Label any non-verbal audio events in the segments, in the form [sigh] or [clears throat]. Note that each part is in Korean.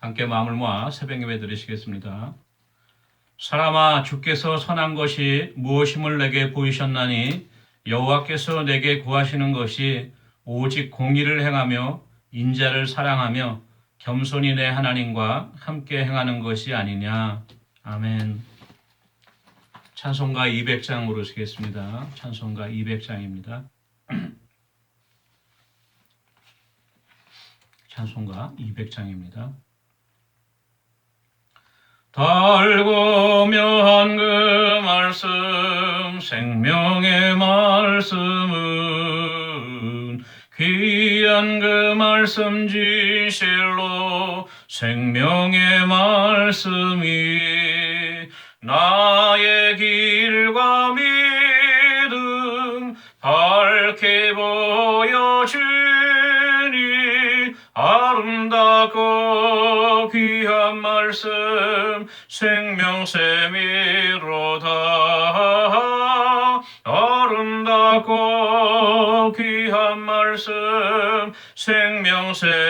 함께 마음을 모아 새벽 예배 드리시겠습니다. 사람아 주께서 선한 것이 무엇임을 내게 보이셨나니 여호와께서 내게 구하시는 것이 오직 공의를 행하며 인자를 사랑하며 겸손히 내 하나님과 함께 행하는 것이 아니냐. 아멘. 찬송가 200장 부르시겠습니다. 찬송가 200장입니다. [clears throat] 찬송가 200장입니다. 달고면 그 말씀 생명의 말씀은 귀한 그 말씀 진실로 생명의 말씀이 나의 귀한 말씀 생명샘이로다. 아름답고 귀한 말씀 생명샘이로다.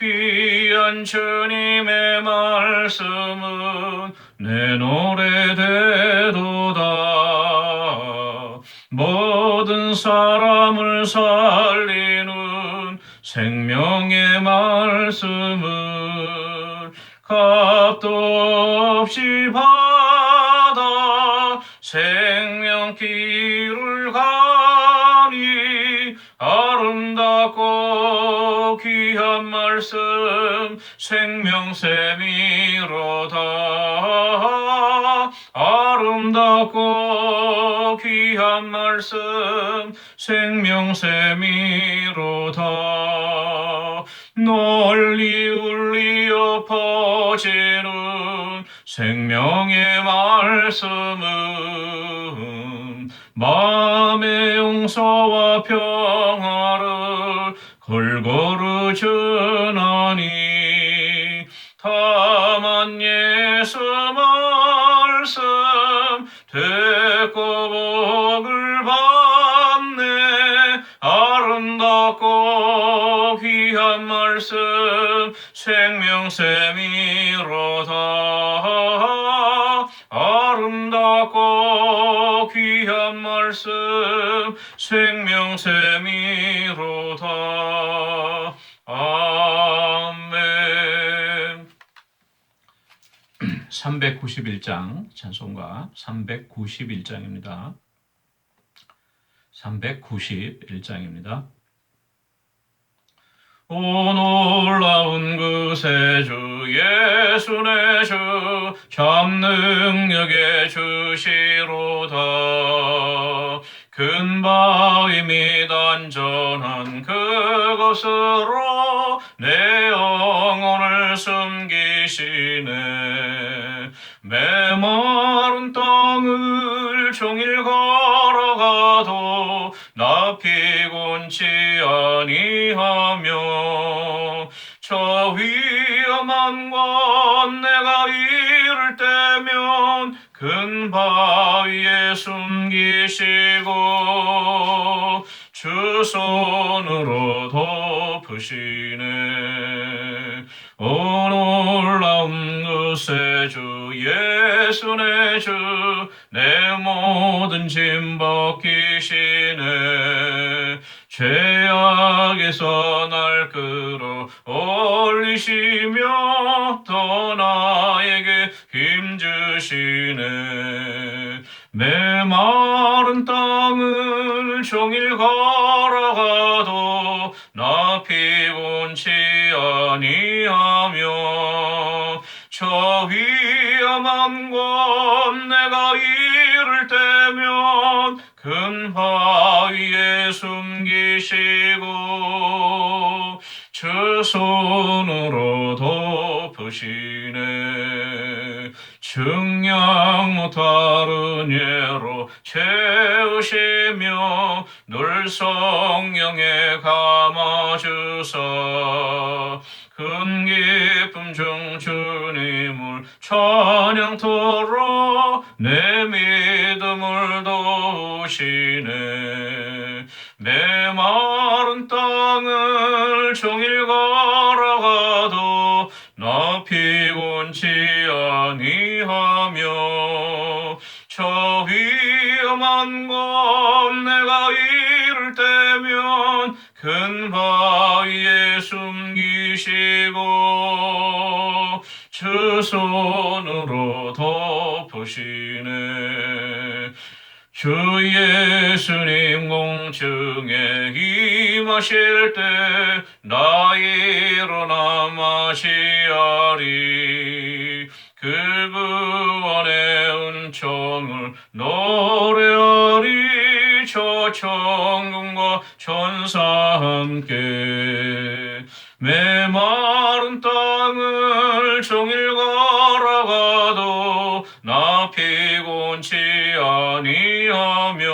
귀한 주님의 말씀은 내 노래 되도다. 모든 사람을 살리는 생명의 말씀을 값도 없이 받 귀한 말씀 생명샘이로다. 아름답고 귀한 말씀 생명샘이로다. 널리 울리어 퍼지는 생명의 말씀은 마음의 용서와 평화를 골고루 전하니 다 391장 찬송가 391장입니다. 391장입니다. 오 놀라운 그새 주 예수 내주 참 능력의 주시로다 근바위 및 안전한 그것으로 내 영혼을 숨기시네. 메마른 땅을 종일 걸어가도 나 피곤치 아니하며 저 위험한 곳 내가 이를 때면 큰 바위에 숨기시고 주 손으로 덮으시네. 오 놀라운 그새 주 예수 내 주 내 모든 짐 벗기시네. 죄악에서 날 끌어 올리시며 또 나에게 힘 주시네. 메마른 땅을 종일 걸어가도 나 피곤치 아니하며 저 위험한 곳 내가 이를 때면 큰 바위에 숨기시고 주 손으로 덮으시네. 증량 못하는 예로 채우시며 늘 성령에 감아주사. 큰 기쁨 중 주님을 찬양토록 내 믿음을 도우시네 메마른 땅을 종일 걸어가도 나 피곤치 아니하며 저 위험한 곳 내가 이를 때면 큰 바위에 숨기시고 주 손으로 덮으시네 주 예수님 공중에 임하실 때 나 일어나 마시아리. 그 구원의 은총을 노래하리. 저 천군과 천사 함께. 메마른 땅을 종일 걸어가도 나 피곤치 아니하며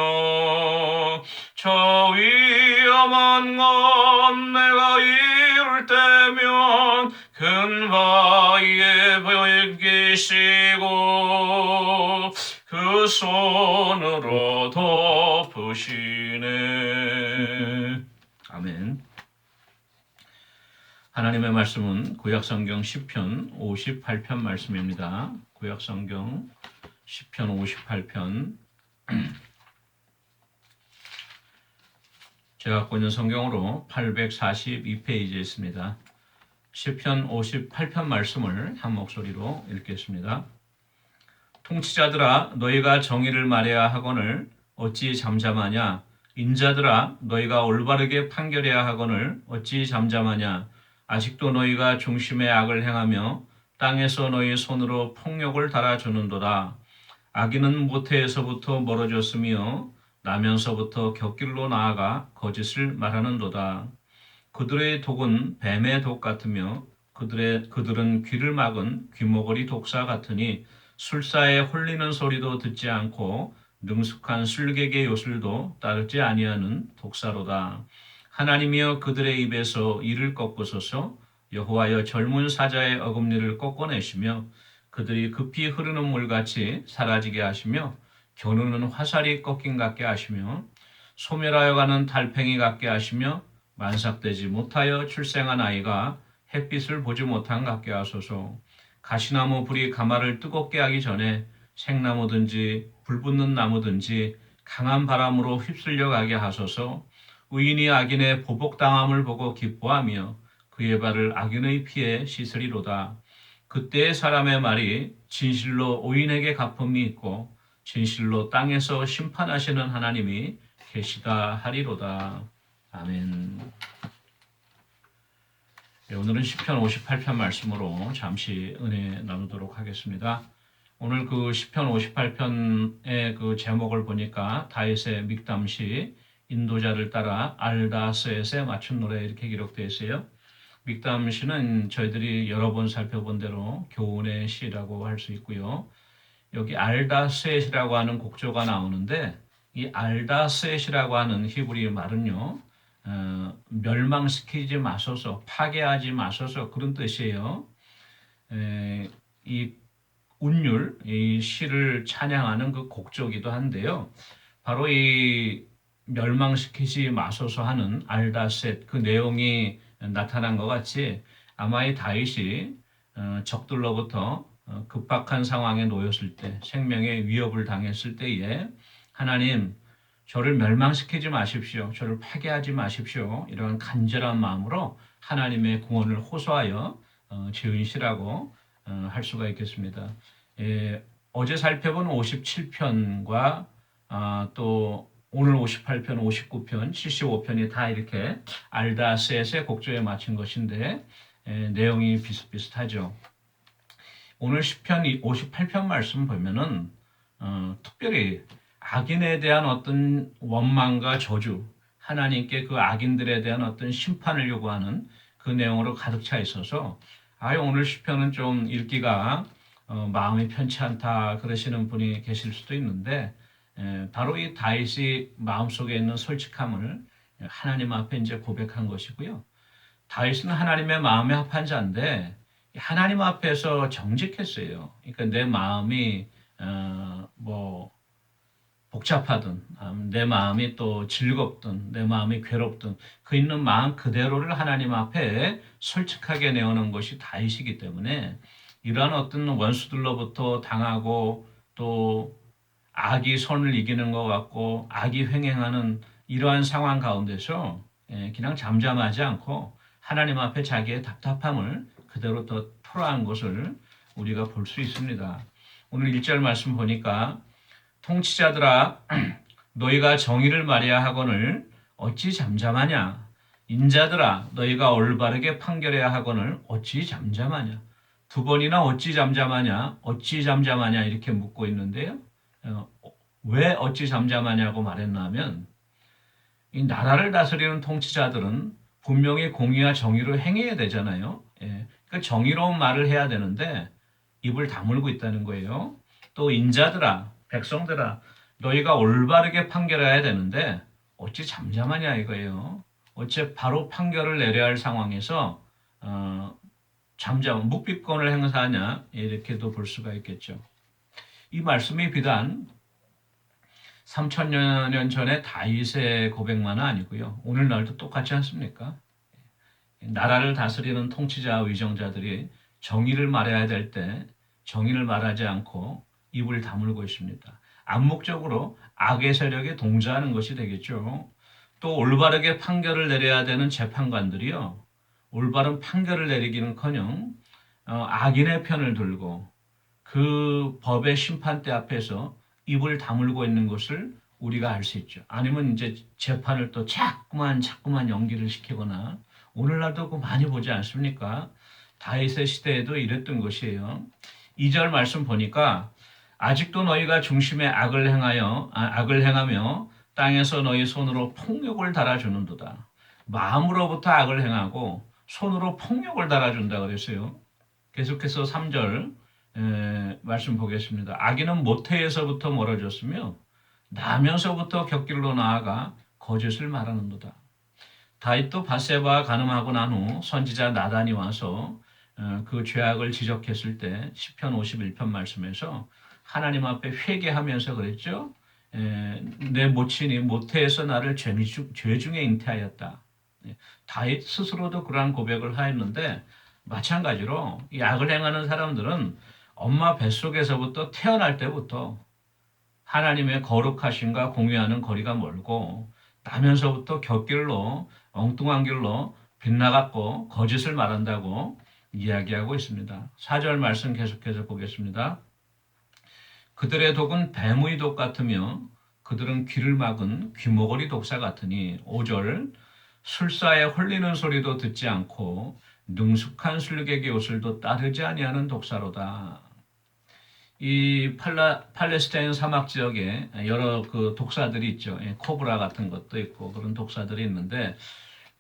저 위험한 건 내가 이룰 때면 큰 바위에 베기시고 그 손으로 덮으시네. 아멘 하나님의 말씀은 구약성경 10편 58편 말씀입니다. 구약성경 10편 58편 [clears throat] 제가 갖고 있는 성경으로 842페이지에 있습니다. 10편 58편 말씀을 한 목소리로 읽겠습니다. 통치자들아 너희가 정의를 말해야 하거늘 어찌 잠잠하냐 인자들아 너희가 올바르게 판결해야 하거늘 어찌 잠잠하냐 아직도 너희가 중심의 악을 행하며 땅에서 너희 손으로 폭력을 달아주는도다. 악인은 모태에서부터 멀어졌으며 나면서부터 곁길로 나아가 거짓을 말하는도다. 그들의 독은 뱀의 독 같으며 그들의 그들은 귀를 막은 귀머거리 독사 같으니 술사에 홀리는 소리도 듣지 않고 능숙한 술객의 요술도 따르지 아니하는 독사로다. 하나님이여 그들의 입에서 이를 꺾으소서. 여호와여 젊은 사자의 어금니를 꺾어내시며 그들이 급히 흐르는 물같이 사라지게 하시며 겨누는 화살이 꺾인 같게 하시며 소멸하여 가는 달팽이 같게 하시며 만삭되지 못하여 출생한 아이가 햇빛을 보지 못한 같게 하소서. 가시나무 불이 가마를 뜨겁게 하기 전에 생나무든지 불붙는 나무든지 강한 바람으로 휩쓸려 가게 하소서 의인이 악인의 보복당함을 보고 기뻐하며 그의 발을 악인의 피에 씻으리로다. 그때 사람의 말이 진실로 오인에게 가품이 있고 진실로 땅에서 심판하시는 하나님이 계시다 하리로다. 아멘. 네, 오늘은 10편 58편 말씀으로 잠시 은혜 나누도록 하겠습니다. 오늘 그 10편 58편의 그 제목을 보니까 다윗의 믹담시 인도자를 따라 알다스에 맞춘 노래 이렇게 기록되어 있어요. 믹담 시는 저희들이 여러 번 살펴본 대로 교훈의 시라고 할 수 있고요. 여기 알다스이라고 하는 곡조가 나오는데 이 알다스이라고 하는 히브리 말은요. 어, 멸망시키지 마소서, 파괴하지 마소서 그런 뜻이에요. 에, 이 운율, 이 시를 찬양하는 그 곡조기도 한데요. 바로 이 멸망시키지 마소서 하는 알다셋 그 내용이 나타난 것 같이 아마 이 다윗이 어, 적들로부터 어, 급박한 상황에 놓였을 때 생명의 위협을 당했을 때에 하나님 저를 멸망시키지 마십시오. 저를 파괴하지 마십시오. 이런 간절한 마음으로 하나님의 구원을 호소하여 어, 지은 시라고 할 수가 있겠습니다. 예, 어제 살펴본 57편과 아, 또 오늘 58편, 59편, 75편이 다 이렇게 알다셋의 곡조에 맞춘 것인데 에, 내용이 비슷비슷하죠. 오늘 10편, 58편 말씀 보면은 어, 특별히 악인에 대한 어떤 원망과 저주, 하나님께 그 악인들에 대한 어떤 심판을 요구하는 그 내용으로 가득 차 있어서 아 오늘 10편은 좀 읽기가 어, 마음이 편치 않다 그러시는 분이 계실 수도 있는데 에, 바로 이 다윗이 마음속에 있는 솔직함을 하나님 앞에 이제 고백한 것이고요. 다윗은 하나님의 마음에 합한 자인데 하나님 앞에서 정직했어요. 그러니까 내 마음이 어, 뭐 복잡하든 음, 내 마음이 또 즐겁든 내 마음이 괴롭든 그 있는 마음 그대로를 하나님 앞에 솔직하게 내어놓은 것이 다이시기 때문에 이러한 어떤 원수들로부터 당하고 또 악이 선을 이기는 것 같고 악이 횡행하는 이러한 상황 가운데서 예, 그냥 잠잠하지 않고 하나님 앞에 자기의 답답함을 그대로 더 토로한 것을 우리가 볼 수 있습니다. 오늘 1절 말씀 보니까 통치자들아 [clears throat] 너희가 정의를 말해야 하거늘 어찌 잠잠하냐 인자들아 너희가 올바르게 판결해야 하거늘 어찌 잠잠하냐 두 번이나 어찌 잠잠하냐 어찌 잠잠하냐 이렇게 묻고 있는데요. 어, 왜 어찌 잠잠하냐고 말했냐면 이 나라를 다스리는 통치자들은 분명히 공의와 정의로 행해야 되잖아요. 예. 그 정의로운 말을 해야 되는데 입을 다물고 있다는 거예요. 또 인자들아, 백성들아, 너희가 올바르게 판결해야 되는데 어찌 잠잠하냐 이거예요. 어째 바로 판결을 내려야 할 상황에서 어, 잠잠, 묵비권을 행사하냐 이렇게도 볼 수가 있겠죠. 이 말씀이 비단 3천여 년 전에 다윗의 고백만은 아니고요. 오늘날도 똑같지 않습니까? 나라를 다스리는 통치자 위정자들이 정의를 말해야 될 때 정의를 말하지 않고 입을 다물고 있습니다. 암묵적으로 악의 세력에 동조하는 것이 되겠죠. 또 올바르게 판결을 내려야 되는 재판관들이요. 올바른 판결을 내리기는커녕 어, 악인의 편을 들고 그 법의 심판대 앞에서 입을 다물고 있는 것을 우리가 알 수 있죠. 아니면 이제 재판을 또 자꾸만 자꾸만 연기를 시키거나 오늘날도 그 많이 보지 않습니까? 다윗의 시대에도 이랬던 것이에요. 2절 말씀 보니까 아직도 너희가 중심에 악을 행하여 아, 악을 행하며 땅에서 너희 손으로 폭력을 달아주는도다. 마음으로부터 악을 행하고 손으로 폭력을 달아준다 그랬어요. 계속해서 3절 에, 말씀 보겠습니다. 악인은 모태에서부터 멀어졌으며 나면서부터 곁길로 나아가 거짓을 말하는도다. 다윗도 바세바와 가늠하고 난 후 선지자 나단이 와서 어, 그 죄악을 지적했을 때 시편 51편 말씀에서 하나님 앞에 회개하면서 그랬죠. 에, 내 모친이 모태에서 나를 죄, 죄 중에 잉태하였다. 예, 다윗 스스로도 그러한 고백을 하였는데 마찬가지로 이 악을 행하는 사람들은 엄마 뱃속에서부터 태어날 때부터 하나님의 거룩하심과 공유하는 거리가 멀고 나면서부터 곁길로 엉뚱한 길로 빗나갔고 거짓을 말한다고 이야기하고 있습니다. 4절 말씀 계속해서 보겠습니다. 그들의 독은 뱀의 독 같으며 그들은 귀를 막은 귀머거리 독사 같으니 5절 술사에 홀리는 소리도 듣지 않고 능숙한 술객의 옷을도 따르지 아니하는 독사로다. 이 팔라, 팔레스타인 사막 지역에 여러 그 독사들이 있죠. 예, 코브라 같은 것도 있고 그런 독사들이 있는데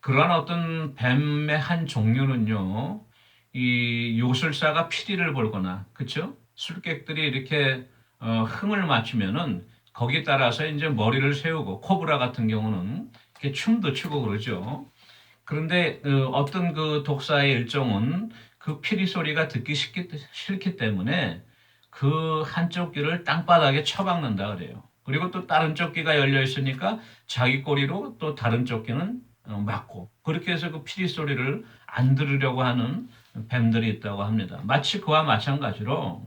그러한 어떤 뱀의 한 종류는요. 이 요술사가 피리를 볼거나 그렇죠? 술객들이 이렇게 어, 흥을 맞추면은 거기에 따라서 이제 머리를 세우고 코브라 같은 경우는 이렇게 춤도 추고 그러죠. 그런데 그 어떤 그 독사의 일종은 그 피리 소리가 듣기 싫기, 싫기 때문에 그 한쪽 귀를 땅바닥에 쳐박는다 그래요. 그리고 또 다른 쪽 귀가 열려 있으니까 자기 꼬리로 또 다른 쪽 귀는 어, 막고 그렇게 해서 그 피리 소리를 안 들으려고 하는 뱀들이 있다고 합니다. 마치 그와 마찬가지로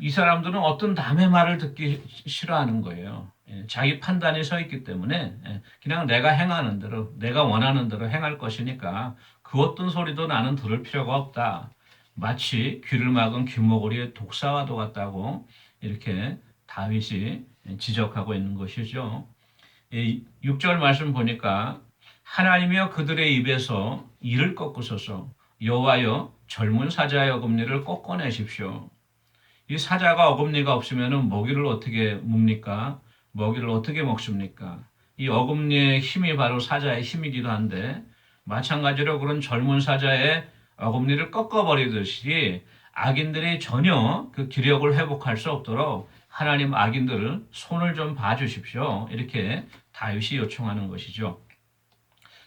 이 사람들은 어떤 남의 말을 듣기 싫어하는 거예요. 예, 자기 판단이 서 있기 때문에 예, 그냥 내가 행하는 대로 내가 원하는 대로 행할 것이니까 그 어떤 소리도 나는 들을 필요가 없다. 마치 귀를 막은 귀머거리의 독사와도 같다고 이렇게 다윗이 지적하고 있는 것이죠. 6절 말씀 보니까 하나님이여 그들의 입에서 이를 꺾으소서 여호와여 젊은 사자의 어금니를 꺾어내십시오. 이 사자가 어금니가 없으면 먹이를 어떻게 묵니까? 먹이를 어떻게 먹습니까? 이 어금니의 힘이 바로 사자의 힘이기도 한데 마찬가지로 그런 젊은 사자의 어금니를 꺾어버리듯이 악인들이 전혀 그 기력을 회복할 수 없도록 하나님 악인들을 손을 좀 봐주십시오. 이렇게 다윗이 요청하는 것이죠.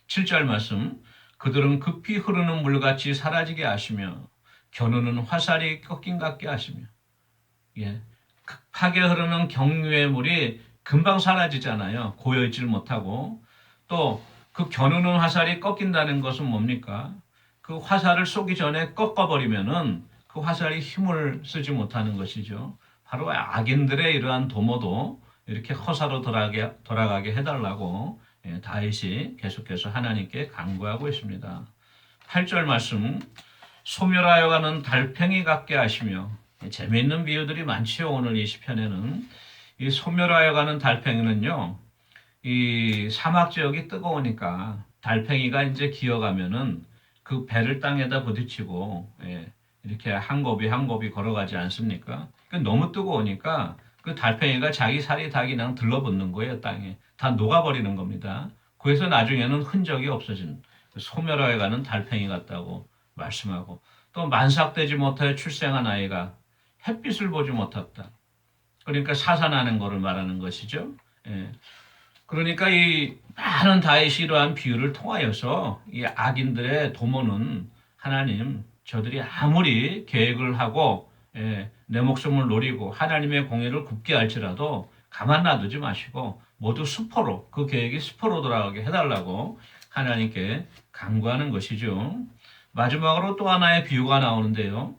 7절 말씀 그들은 급히 흐르는 물같이 사라지게 하시며 겨누는 화살이 꺾인 같게 하시며 예. 급하게 흐르는 경유의 물이 금방 사라지잖아요. 고여 있질 못하고 또 그 겨누는 화살이 꺾인다는 것은 뭡니까? 그 화살을 쏘기 전에 꺾어버리면은 그 화살이 힘을 쓰지 못하는 것이죠. 바로 악인들의 이러한 도모도 이렇게 허사로 돌아가게, 돌아가게 해달라고 예, 다윗이 계속해서 하나님께 간구하고 있습니다. 8절 말씀 소멸하여 가는 달팽이 같게 하시며 예, 재미있는 비유들이 많지요. 오늘 이 시편에는 이 소멸하여 가는 달팽이는요. 이 사막 지역이 뜨거우니까 달팽이가 이제 기어가면은 그 배를 땅에다 부딪히고 예, 이렇게 한 곱이 한 곱이 걸어가지 않습니까? 그 너무 뜨거우니까 그 달팽이가 자기 살이 다 그냥 들러붙는 거예요 땅에 다 녹아버리는 겁니다. 그래서 나중에는 흔적이 없어진 소멸하여 가는 달팽이 같다고 말씀하고 또 만삭되지 못하여 출생한 아이가 햇빛을 보지 못했다. 그러니까 사산하는 것을 말하는 것이죠. 예. 그러니까 이 많은 다윗이 이러한 비유를 통하여서 이 악인들의 도모는 하나님 저들이 아무리 계획을 하고 예, 내 목숨을 노리고 하나님의 공의를 굽게 할지라도 가만 놔두지 마시고 모두 수포로 그 계획이 수포로 돌아가게 해달라고 하나님께 간구하는 것이죠. 마지막으로 또 하나의 비유가 나오는데요.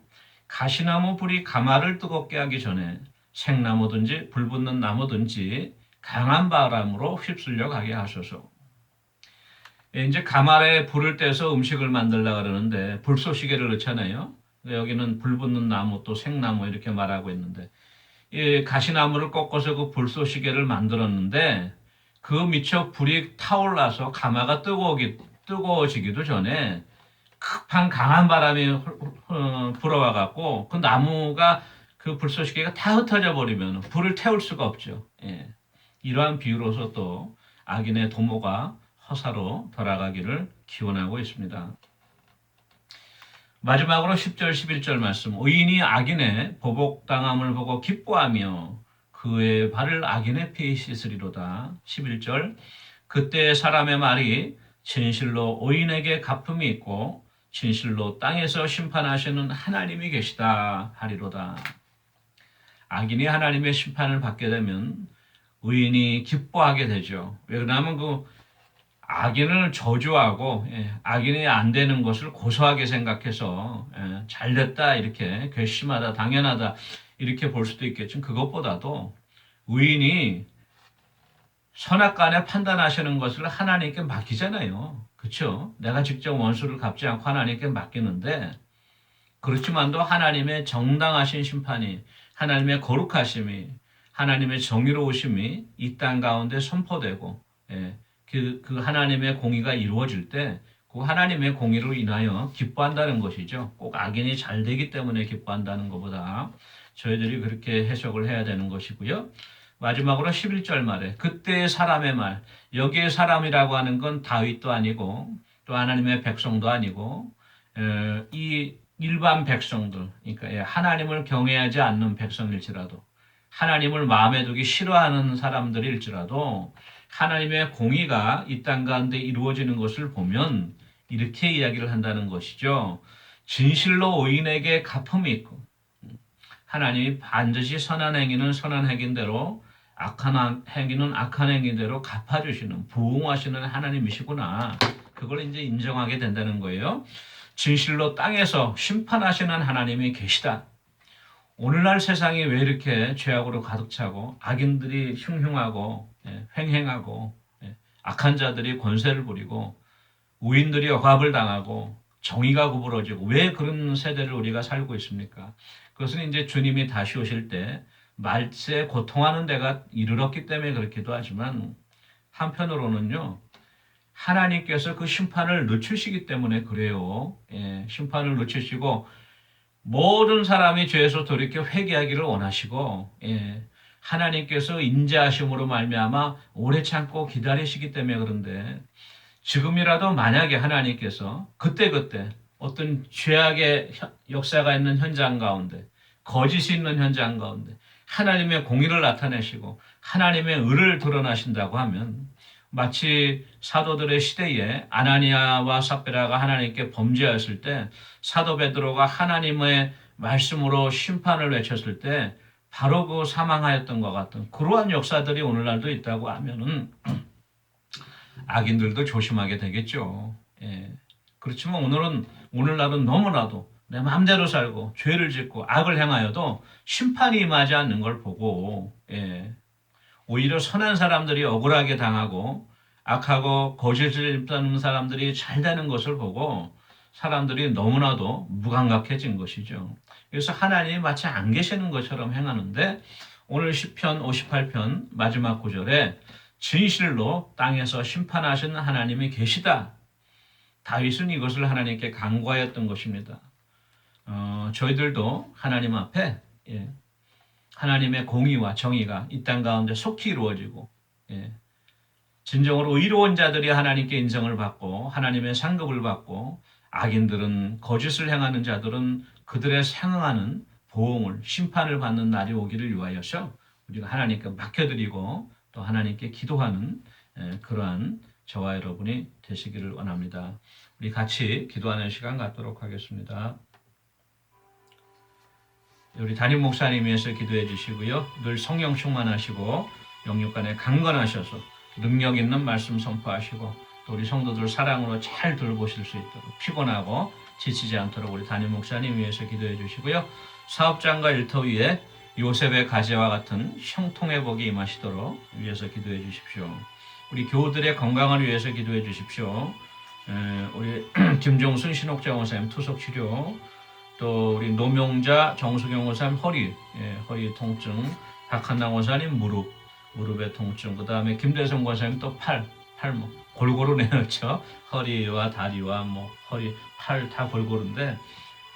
가시나무 불이 가마를 뜨겁게 하기 전에 생나무든지 불 붙는 나무든지 강한 바람으로 휩쓸려 가게 하소서. 예, 이제 가마에 불을 떼서 음식을 만들라 그러는데 불쏘시개를 넣잖아요. 여기는 불 붙는 나무 또 생나무 이렇게 말하고 있는데 이 가시나무를 꺾어서 그 불쏘시개를 만들었는데 그 미처 불이 타올라서 가마가 뜨거워기, 뜨거워지기도 전에 급한 강한 바람이 어, 불어와 갖고 그 나무가 그 불쏘시개가 다 흩어져 버리면 불을 태울 수가 없죠. 예. 이러한 비유로서 또 악인의 도모가 허사로 돌아가기를 기원하고 있습니다. 마지막으로 10절 11절 말씀 의인이 악인의 보복당함을 보고 기뻐하며 그의 발을 악인의 피에 씻으리로다 11절 그때 사람의 말이 진실로 의인에게 갚음이 있고 진실로 땅에서 심판하시는 하나님이 계시다 하리로다 악인이 하나님의 심판을 받게 되면 의인이 기뻐하게 되죠. 왜 그러냐면 그 악인을 저주하고 예, 악인이 안 되는 것을 고소하게 생각해서 예, 잘됐다 이렇게 괘씸하다 당연하다 이렇게 볼 수도 있겠지만 그것보다도 의인이 선악간에 판단하시는 것을 하나님께 맡기잖아요. 그렇죠? 내가 직접 원수를 갚지 않고 하나님께 맡기는데 그렇지만도 하나님의 정당하신 심판이 하나님의 거룩하심이 하나님의 정의로우심이 이 땅 가운데 선포되고 예, 그, 그 하나님의 공의가 이루어질 때 그 하나님의 공의로 인하여 기뻐한다는 것이죠. 꼭 악인이 잘 되기 때문에 기뻐한다는 것보다 저희들이 그렇게 해석을 해야 되는 것이고요. 마지막으로 11절 말에 그때의 사람의 말 여기에 사람이라고 하는 건 다윗도 아니고 또 하나님의 백성도 아니고 에, 이 일반 백성들 그러니까 예, 하나님을 경외하지 않는 백성일지라도 하나님을 마음에 두기 싫어하는 사람들일지라도 하나님의 공의가 이 땅 가운데 이루어지는 것을 보면 이렇게 이야기를 한다는 것이죠. 진실로 의인에게 갚음이 있고 하나님이 반드시 선한 행위는 선한 행위대로 악한 행위는 악한 행위대로 갚아주시는 부응하시는 하나님이시구나. 그걸 이제 인정하게 된다는 거예요. 진실로 땅에서 심판하시는 하나님이 계시다. 오늘날 세상이 왜 이렇게 죄악으로 가득 차고 악인들이 흉흉하고 예, 횡행하고 예, 악한 자들이 권세를 부리고 우인들이 억압을 당하고 정의가 구부러지고 왜 그런 세대를 우리가 살고 있습니까? 그것은 이제 주님이 다시 오실 때 말세 고통하는 데가 이르렀기 때문에 그렇기도 하지만 한편으로는요 하나님께서 그 심판을 늦추시기 때문에 그래요. 예, 심판을 늦추시고 모든 사람이 죄에서 돌이켜 회개하기를 원하시고 예, 하나님께서 인자하심으로 말미암아 오래 참고 기다리시기 때문에 그런데 지금이라도 만약에 하나님께서 그때그때 어떤 죄악의 역사가 있는 현장 가운데 거짓이 있는 현장 가운데 하나님의 공의를 나타내시고 하나님의 의를 드러나신다고 하면 마치 사도들의 시대에 아나니아와 삽베라가 하나님께 범죄하였을 때 사도 베드로가 하나님의 말씀으로 심판을 외쳤을 때 바로 그 사망하였던 것 같은 그러한 역사들이 오늘날도 있다고 하면은 악인들도 조심하게 되겠죠. 예. 그렇지만 오늘은 오늘날은 너무나도 내 마음대로 살고 죄를 짓고 악을 행하여도 심판이 임하지 않는 걸 보고 예. 오히려 선한 사람들이 억울하게 당하고 악하고 거짓을 입다는 사람들이 잘 되는 것을 보고 사람들이 너무나도 무감각해진 것이죠. 그래서 하나님이 마치 안 계시는 것처럼 행하는데 오늘 시편 58편 마지막 구절에 진실로 땅에서 심판하신 하나님이 계시다. 다윗은 이것을 하나님께 간구하였던 것입니다. 어, 저희들도 하나님 앞에 예, 하나님의 공의와 정의가 이 땅 가운데 속히 이루어지고 예, 진정으로 의로운 자들이 하나님께 인정을 받고 하나님의 상급을 받고 악인들은 거짓을 행하는 자들은 그들의 상응하는 보응을 심판을 받는 날이 오기를 위하여서 우리가 하나님께 맡겨드리고 또 하나님께 기도하는 에, 그러한 저와 여러분이 되시기를 원합니다. 우리 같이 기도하는 시간 갖도록 하겠습니다. 우리 담임 목사님 위해서 기도해 주시고요. 늘 성령 충만하시고 영육 간에 강건하셔서 능력 있는 말씀 선포하시고 또 우리 성도들 사랑으로 잘 돌보실 수 있도록 피곤하고 지치지 않도록 우리 담임 목사님 위해서 기도해 주시고요. 사업장과 일터 위에 요셉의 가지와 같은 형통의 복이 임하시도록 위해서 기도해 주십시오. 우리 교우들의 건강을 위해서 기도해 주십시오. 에, 우리 [clears throat] 김종순 신옥자 원사님 투석 치료, 또 우리 노명자 정수경 원사님 허리, 예, 허리 통증, 박한남 원사님 무릎, 무릎의 통증, 그 다음에 김대성 원사님 또 팔, 팔목, 골고루 [laughs] 내놓죠. 허리와 다리와 뭐 허리, 팔 다 골고루인데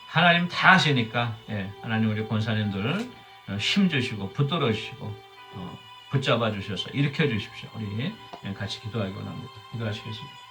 하나님 다 하시니까 예, 하나님 우리 권사님들 어, 힘 주시고 붙들어 주시고 어, 붙잡아 주셔서 일으켜 주십시오. 우리 예, 같이 기도하기 원합니다. 기도하시겠습니다.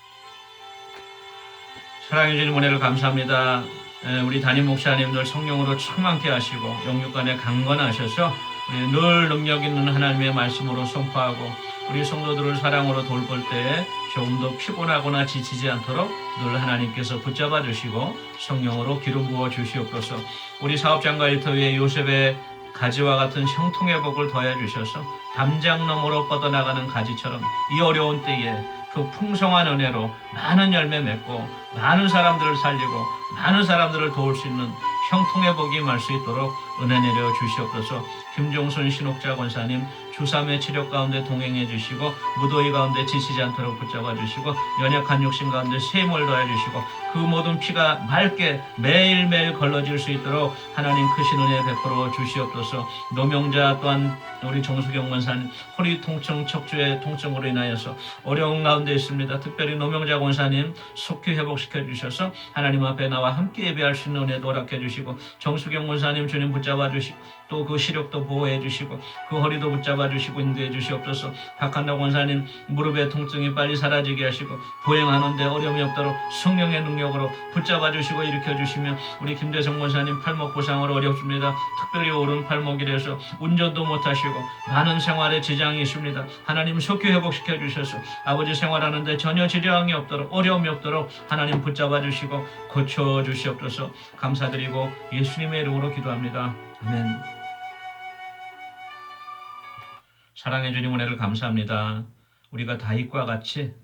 사랑해 주님 은혜를 감사합니다. 예, 우리 담임 목사님들 성령으로 충만케 하시고 영육간에 강건하셔서 우리 늘 능력 있는 하나님의 말씀으로 선포하고 우리 성도들을 사랑으로 돌볼 때 조금 더 피곤하거나 지치지 않도록 늘 하나님께서 붙잡아 주시고 성령으로 기름 부어 주시옵소서. 우리 사업장과 일터위에 요셉의 가지와 같은 형통의 복을 더해 주셔서 담장 너머로 뻗어나가는 가지처럼 이 어려운 때에 그 풍성한 은혜로 많은 열매 맺고 많은 사람들을 살리고 많은 사람들을 도울 수 있는 형통의 복이 임할 수 있도록 은혜 내려 주시옵소서. 김종순 신옥자 권사님 주삼의 치료 가운데 동행해 주시고 무더위 가운데 지치지 않도록 붙잡아 주시고 연약한 육신 가운데 샘을 더해 주시고 그 모든 피가 맑게 매일매일 걸러질 수 있도록 하나님 크신 은혜 베풀어 주시옵소서. 노명자 또한 우리 정수경 권사님 허리 통증 척추의 통증으로 인하여서 어려운 가운데 있습니다. 특별히 노명자 권사님 속히 회복시켜 주셔서 하나님 앞에 나와 함께 예배할 수 있는 은혜도 허락해 주시고 정수경 권사님 주님 붙잡아 주시고 또 그 시력도 보호해 주시고 그 허리도 붙잡아 주시고 인도해 주시옵소서. 박한나 권사님 무릎의 통증이 빨리 사라지게 하시고 보행하는데 어려움이 없도록 성령의 능력으로 붙잡아 주시고 일으켜 주시며 우리 김대성 권사님 팔목 부상으로 어렵습니다. 특별히 오른 팔목이라서 운전도 못 하시고 많은 생활에 지장이 있습니다. 하나님 속히 회복시켜 주셔서 아버지 생활하는데 전혀 지장이 없도록 어려움이 없도록 하나님 붙잡아 주시고 고쳐 주시옵소서. 감사드리고 예수님의 이름으로 기도합니다. 아멘. 사랑해 주님 은혜를 감사합니다. 우리가 다윗과 같이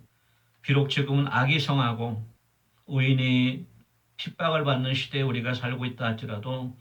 비록 지금은 악이 성하고 의인이 핍박을 받는 시대에 우리가 살고 있다 할지라도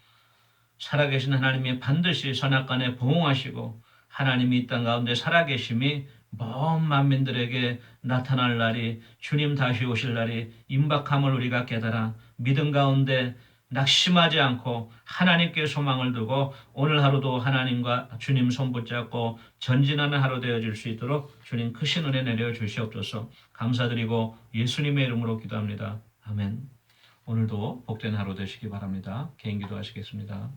살아계신 하나님이 반드시 선악간에 보응하시고 하나님이 이 땅 가운데 살아계심이 먼 만민들에게 나타날 날이 주님 다시 오실 날이 임박함을 우리가 깨달아 믿음 가운데 낙심하지 않고 하나님께 소망을 두고 오늘 하루도 하나님과 주님 손 붙잡고 전진하는 하루 되어질 수 있도록 주님 크신 은혜 내려 주시옵소서 감사드리고 예수님의 이름으로 기도합니다. 아멘. 오늘도 복된 하루 되시기 바랍니다. 개인 기도하시겠습니다.